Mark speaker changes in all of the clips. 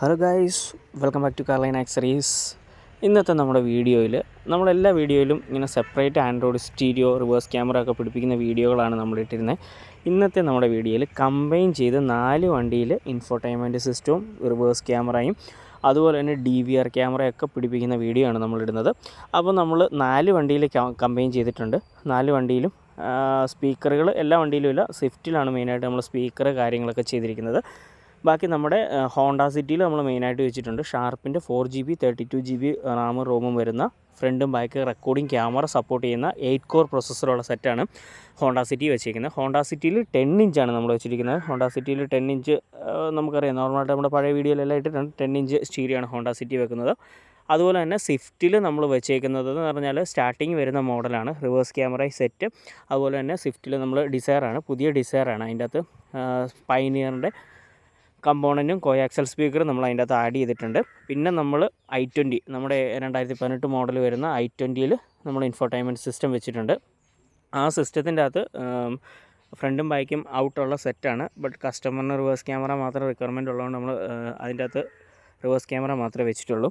Speaker 1: Hello guys welcome back to Carline accessories ഇന്നത്തെ നമ്മുടെ വീഡിയോയിൽ നമ്മളെല്ലാ വീഡിയോയിലും ഇങ്ങനെ separate Android stereo reverse camera ഒക്കെ പിടിപ്പിക്കുന്ന വീഡിയോകളാണ് നമ്മൾ ഇട്ടിരുന്നത് ഇന്നത്തെ നമ്മുടെ വീഡിയോയിൽ കമ്പൈൻ ചെയ്ത് നാല് വണ്ടിയിൽ ഇൻഫോർടൈൻമെന്റ് സിസ്റ്റവും റിവേഴ്സ് ക്യാമറയും അതുപോലെ തന്നെ ഡി വി ആർ ക്യാമറയൊക്കെ പിടിപ്പിക്കുന്ന വീഡിയോ ആണ് നമ്മളിടുന്നത് അപ്പോൾ നമ്മൾ നാല് വണ്ടിയിൽ കമ്പൈൻ ചെയ്തിട്ടുണ്ട്. നാല് വണ്ടിയിലും സ്പീക്കറുകൾ എല്ലാ വണ്ടിയിലും ഇല്ല സ്വിഫ്റ്റിലാണ് മെയിനായിട്ട് നമ്മൾ സ്പീക്കർ കാര്യങ്ങളൊക്കെ ചെയ്തിരിക്കുന്നത്. ബാക്കി നമ്മുടെ ഹോണ്ട സിറ്റിയിൽ നമ്മൾ മെയിനായിട്ട് വെച്ചിട്ടുണ്ട്. ഷാർപ്പിന്റെ four G B thirty two G B റാമും റോമും വരുന്ന ഫ്രണ്ടും ബാക്ക് റെക്കോർഡിംഗ് ക്യാമറ സപ്പോർട്ട് ചെയ്യുന്ന എയ്റ്റ് കോർ പ്രൊസസ്സറുള്ള സെറ്റാണ് ഹോണ്ട സിറ്റി വെച്ചിരിക്കുന്നത്. ഹോണ്ട സിറ്റിയിൽ ടെൻ ഇഞ്ചാണ് നമ്മൾ വെച്ചിരിക്കുന്നത്. ഹോണ്ട സിറ്റിയിൽ ടെൻ ഇഞ്ച് നമുക്കറിയാം. നോർമലായിട്ട് നമ്മുടെ പഴയ വീഡിയോയിലെല്ലാം ഇട്ടിട്ടുണ്ട്. ടെൻ ഇഞ്ച് സ്റ്റീരിയാണ് ഹോണ്ട സിറ്റി വെക്കുന്നത്. അതുപോലെ തന്നെ സ്വിഫ്റ്റിൽ നമ്മൾ വെച്ചേക്കുന്നത് എന്ന് പറഞ്ഞാൽ സ്റ്റാർട്ടിങ് വരുന്ന മോഡലാണ് റിവേഴ്സ് ക്യാമറ സെറ്റ് അതുപോലെ തന്നെ സ്വിഫ്റ്റിൽ നമ്മൾ ഡിസയറാണ് പുതിയ ഡിസയറാണ് അതിന്റെ അകത്ത്. പൈനിയറിന്റെ കമ്പോണന്റും കോയാക്സൽ സ്പീക്കറും നമ്മൾ അതിന്റെ അകത്ത് ആഡ് ചെയ്തിട്ടുണ്ട്. പിന്നെ നമ്മൾ ഐ ട്വന്റി നമ്മുടെ രണ്ടായിരത്തി പതിനെട്ട് മോഡൽ വരുന്ന ഐ ട്വന്റിയിൽ നമ്മൾ ഇൻഫോർടൈൻമെന്റ് സിസ്റ്റം വെച്ചിട്ടുണ്ട്. ആ സിസ്റ്റത്തിന്റെ അകത്ത് ഫ്രണ്ടും ബാക്കും ഔട്ടുള്ള സെറ്റാണ്. ബട്ട് കസ്റ്റമറിന് റിവേഴ്സ് ക്യാമറ മാത്രം റിക്വയർമെന്റ് ഉള്ളതുകൊണ്ട് നമ്മൾ അതിന്റെ അകത്ത് റിവേഴ്സ് ക്യാമറ മാത്രമേ വെച്ചിട്ടുള്ളൂ.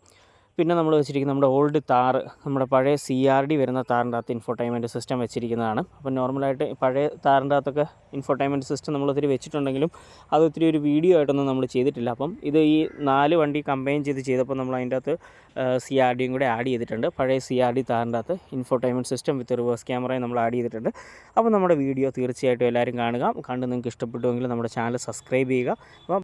Speaker 1: പിന്നെ നമ്മൾ വെച്ചിരിക്കുന്നത് നമ്മുടെ ഓൾഡ് താർ നമ്മുടെ പഴയ സി ആർ ഡി വരുന്ന താറിന്റെ അകത്ത് ഇൻഫോർടൈൻമെന്റ് സിസ്റ്റം വെച്ചിരിക്കുന്നതാണ്. അപ്പോൾ നോർമലായിട്ട് പഴയ താറിന്റെ അകത്തൊക്കെ ഇൻഫോർടൈൻമെന്റ് സിസ്റ്റം നമ്മൾ ഒത്തിരി വെച്ചിട്ടുണ്ടെങ്കിലും അത് ഒത്തിരി ഒരു വീഡിയോ ആയിട്ടൊന്നും നമ്മൾ ചെയ്തിട്ടില്ല. അപ്പം ഇത് ഈ നാല് വണ്ടി കമ്പൈൻ ചെയ്ത് ചെയ്തപ്പോൾ നമ്മൾ അതിന്റെ അകത്ത് സി ആർ ഡിയും കൂടെ ആഡ് ചെയ്തിട്ടുണ്ട്. പഴയ സി ആർ ഡി താറിന്റെ അകത്ത് ഇൻഫോർടൈൻമെന്റ് സിസ്റ്റം വിത്ത് റിവേഴ്സ് ക്യാമറയും നമ്മൾ ആഡ് ചെയ്തിട്ടുണ്ട്. അപ്പോൾ നമ്മുടെ വീഡിയോ തീർച്ചയായിട്ടും എല്ലാവരും കാണുക. കണ്ട് നിങ്ങൾക്ക് ഇഷ്ടപ്പെട്ടുവെങ്കിൽ നമ്മുടെ ചാനൽ സബ്സ്ക്രൈബ് ചെയ്യുക. അപ്പം